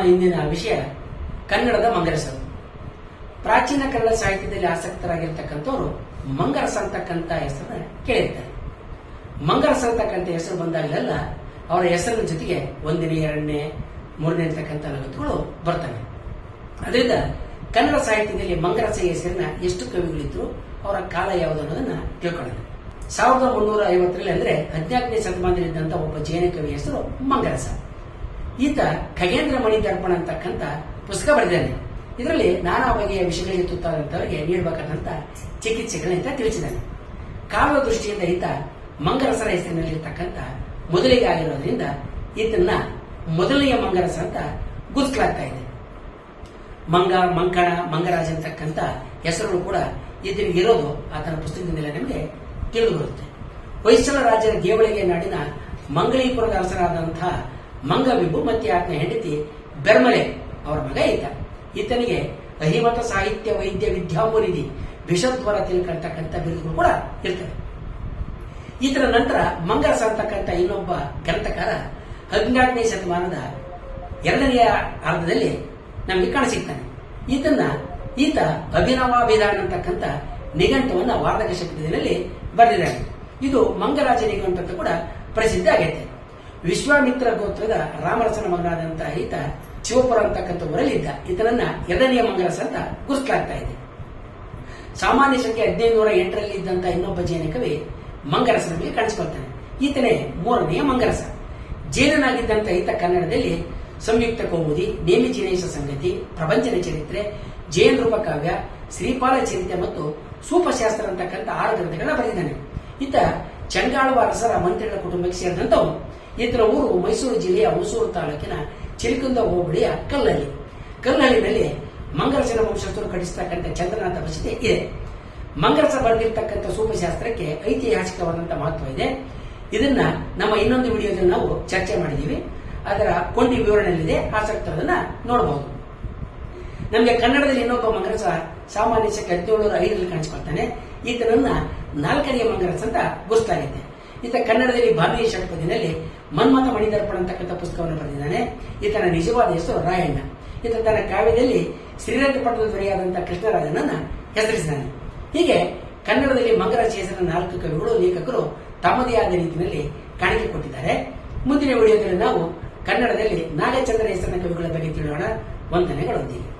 ಇಂದಿನ ವಿಷಯ ಕನ್ನಡದ ಮಂಗರಸರು. ಪ್ರಾಚೀನ ಕನ್ನಡ ಸಾಹಿತ್ಯದಲ್ಲಿ ಆಸಕ್ತರಾಗಿರ್ತಕ್ಕಂಥವ್ರು ಮಂಗರಸ ಅಂತಕ್ಕಂಥ ಹೆಸರನ್ನ ಕೇಳಿರ್ತಾರೆ. ಮಂಗರಸ ಅಂತಕ್ಕಂಥ ಹೆಸರು ಬಂದಾಗಲೆಲ್ಲ ಅವರ ಹೆಸರಿನ ಜೊತೆಗೆ ಒಂದನೇ, ಎರಡನೇ, ಮೂರನೇ ಅಂತಕ್ಕಂಥ ನಗತ್ತುಗಳು ಬರ್ತವೆ. ಅದರಿಂದ ಕನ್ನಡ ಸಾಹಿತ್ಯದಲ್ಲಿ ಮಂಗರಸ ಹೆಸರಿನ ಎಷ್ಟು ಕವಿಗಳಿದ್ರು, ಅವರ ಕಾಲ ಯಾವುದು ಅನ್ನೋದನ್ನ ತಿಳ್ಕೊಳ್ಳೋಣ. ಸಾವಿರದ ಮುನ್ನೂರ ಐವತ್ತರಲ್ಲಿ ಅಂದ್ರೆ ಹದಿನಾಲ್ಕನೇ ಶತಮಾನದಲ್ಲಿದ್ದಂಥ ಒಬ್ಬ ಜೈನ ಕವಿ ಹೆಸರು ಮಂಗರಸ. ಈತ ಖಗೇಂದ್ರ ಮಣಿ ದರ್ಪಣ ಅಂತಕ್ಕಂಥ ಪುಸ್ತಕ ಬರೆದಿದ್ದಾನೆ. ಇದರಲ್ಲಿ ನಾನಾ ಬಗೆಯ ವಿಷಯಗಳಿಗೆ ತುತ್ತಾದಂತವರಿಗೆ ನೀಡಬೇಕಾದಂತ ಚಿಕಿತ್ಸೆಗಳನ್ನ ತಿಳಿಸಿದ್ದಾನೆ. ಕಾಲದ ದೃಷ್ಟಿಯಿಂದ ಈತ ಮಂಗರಸರ ಹೆಸರಿನಲ್ಲಿರ್ತಕ್ಕಂಥ ಮೊದಲಿಗೆ ಆಗಿರೋದ್ರಿಂದ ಈತನ್ನ ಮೊದಲನೆಯ ಮಂಗರಸ ಅಂತ ಗುರುತಿಸಲಾಗ್ತಾ ಇದೆ. ಮಂಗ, ಮಂಕಣ, ಮಂಗರಾಜ ಅಂತಕ್ಕಂಥ ಹೆಸರುಗಳು ಕೂಡ ಈತನಿಗೆ ಇರೋದು ಆತನ ಪುಸ್ತಕದಿಂದಲೇ ನಮಗೆ ತಿಳಿದು ಬರುತ್ತೆ. ಹೊಯ್ಸಳ ರಾಜರ ದೇವಳಿಗೆ ನಾಡಿನ ಮಂಗಳೀಪುರದ ಅರಸರಾದಂತಹ ಮಂಗವಿಬು ಮತ್ತೆ ಆತನ ಹೆಂಡತಿ ಬೆರ್ಮಲೆ ಅವರ ಮಗ ಈತ ಈತನಿಗೆ ಅಹಿಮತ ಸಾಹಿತ್ಯ ವೈದ್ಯ ವಿದ್ಯಾಮೋನಿಧಿ ವಿಷಧ್ವರ ತಿಳ್ಕಂತಕ್ಕಂಥ ಬಿರುದುಗಳು ಕೂಡ ಇರ್ತವೆ. ಈತನ ನಂತರ ಮಂಗರಸ ಅಂತಕ್ಕಂಥ ಇನ್ನೊಬ್ಬ ಗ್ರಂಥಕಾರ ಹದಿನಾಲ್ಕನೇ ಶತಮಾನದ ಎರಡನೆಯ ಅರ್ಧದಲ್ಲಿ ನಮಗೆ ಕಾಣಿಸಿಕ್ತಾನೆ ಈತನ್ನ ಈತ ಅಭಿನವಾಭಿಧಾನ ಅಂತಕ್ಕಂಥ ನಿಘಂಟವನ್ನು ವಾರ್ಧಕ ಶಕ್ತಿಯಲ್ಲಿ ಬರೆದಿದ್ದಾರೆ ಇದು ಮಂಗರಾಜ ನಿಘಂಟು ಕೂಡ ಪ್ರಸಿದ್ಧ ಆಗೈತೆ. ವಿಶ್ವಾಮಿತ್ರ ಗೋತ್ರದ ರಾಮರಸನ ಮಗನಾದಂತಹ ಈತ ಶಿವಪುರ ಅಂತಕ್ಕಂಥ ಊರಲ್ಲಿದ್ದ. ಈತನನ್ನ ಎರಡನೆಯ ಮಂಗರಸ ಅಂತ ಗುರುತಿಸಲಾಗ್ತಾ ಇದೆ. ಸಾಮಾನ್ಯ ಸಂಖ್ಯೆ ಹದಿನೈದುನೂರ ಎಂಟರಲ್ಲಿ ಇದ್ದಂತಹ ಇನ್ನೊಬ್ಬ ಜೈನ ಕವಿ ಮಂಗರಸ ನಮಗೆ ಕಾಣಿಸ್ಕೊಳ್ತಾನೆ. ಈತನೇ ಮೂರನೆಯ ಮಂಗರಸ. ಜೈನನಾಗಿದ್ದಂತ ಈತ ಕನ್ನಡದಲ್ಲಿ ಸಂಯುಕ್ತ ಕೌಮುದಿ, ನೇಮಿ ಜಿನೇಶ ಸಂಗತಿ ಪ್ರಪಂಚನ ಚರಿತ್ರೆ, ಜೈನ ರೂಪಕಾವ್ಯ, ಶ್ರೀಪಾಲ ಚರಿತ್ರೆ ಮತ್ತು ಸೂಪಶಾಸ್ತ್ರ ಅಂತಕ್ಕಂಥ ಆರು ಗ್ರಂಥಗಳನ್ನ ಬರೆದಿದ್ದಾನೆ. ಈತ ಚಂಗಾಳುವ ಅರಸರ ಮಂತ್ರಿಗಳ ಕುಟುಂಬಕ್ಕೆ ಸೇರಿದಂತವನು ಈತನ ಊರು ಮೈಸೂರು ಜಿಲ್ಲೆಯ ಹೊಸೂರು ತಾಲೂಕಿನ ಚಿಲಿಕುಂದ ಹೋಬಳಿಯ ಕಲ್ಲಹಳ್ಳಿ. ಕಲ್ಲಹಳ್ಳಿನಲ್ಲಿ ಮಂಗರಸನ ವಂಶಸ್ಥರು ಕಟ್ಟಿಸ್ತಕ್ಕಂಥ ಚಂದ್ರನಾಥ ಬಸದಿ ಇದೆ. ಮಂಗರಸ ಬರೆದಿರ್ತಕ್ಕಂಥ ಸೂಪಶಾಸ್ತ್ರಕ್ಕೆ ಐತಿಹಾಸಿಕವಾದಂತಹ ಮಹತ್ವ ಇದೆ. ಇದನ್ನ ನಮ್ಮ ಇನ್ನೊಂದು ವಿಡಿಯೋದಲ್ಲಿ ನಾವು ಚರ್ಚೆ ಮಾಡಿದ್ದೀವಿ. ಅದರ ಕೊಂಡಿ ವಿವರಣೆಯಲ್ಲಿದೆ. ಆಸಕ್ತರದನ್ನ ನೋಡಬಹುದು ನಮಗೆ ಕನ್ನಡದಲ್ಲಿ ಇನ್ನೊಬ್ಬ ಮಂಗರಸ ಸಾಮಾನ್ಯ ಶಕ್ತಿ ಹದಿನೇಳು ಐದರಲ್ಲಿ ಕಾಣಿಸ್ಕೊಳ್ತಾನೆ. ಈತನನ್ನ ನಾಲ್ಕನೆಯ ಮಂಗರಸ ಅಂತ ಗುರುತಾಗಿದೆ ಈತ ಕನ್ನಡದಲ್ಲಿ ಭಾರತೀಯ ಷಟ್ಪದಿನಲ್ಲಿ ಮನ್ಮಥ ಮಣಿದರ್ಪಣ ಅಂತಕ್ಕಂಥ ಪುಸ್ತಕವನ್ನು ಬರೆದಿದ್ದಾನೆ. ಈತನ ನಿಜವಾದ ಹೆಸರು ರಾಯಣ್ಣ. ಈತ ತನ್ನ ಕಾವ್ಯದಲ್ಲಿ ಶ್ರೀರಂಗಪಟ್ಟಣದ ದೊರೆಯಾದಂತಹ ಕೃಷ್ಣರಾಜನನ್ನ ಹೆಸರಿಸಿದ್ದಾನೆ. ಹೀಗೆ ಕನ್ನಡದಲ್ಲಿ ಮಂಗರಾಜ ಹೆಸರಿನ ನಾಲ್ಕು ಕವಿಗಳು, ಲೇಖಕರು ತಮ್ಮದೇ ಆದ ರೀತಿಯಲ್ಲಿ ಕಾಣಿಕೆ ಕೊಟ್ಟಿದ್ದಾರೆ. ಮುಂದಿನ ವಿಡಿಯೋದಲ್ಲಿ ನಾವು ಕನ್ನಡದಲ್ಲಿ ನಾಗಚಂದ್ರ ಹೆಸರಿನ ಕವಿಗಳ ಬಗ್ಗೆ ತಿಳಿಯೋಣ. ವಂದನೆಗಳೊಂದಿಗೆ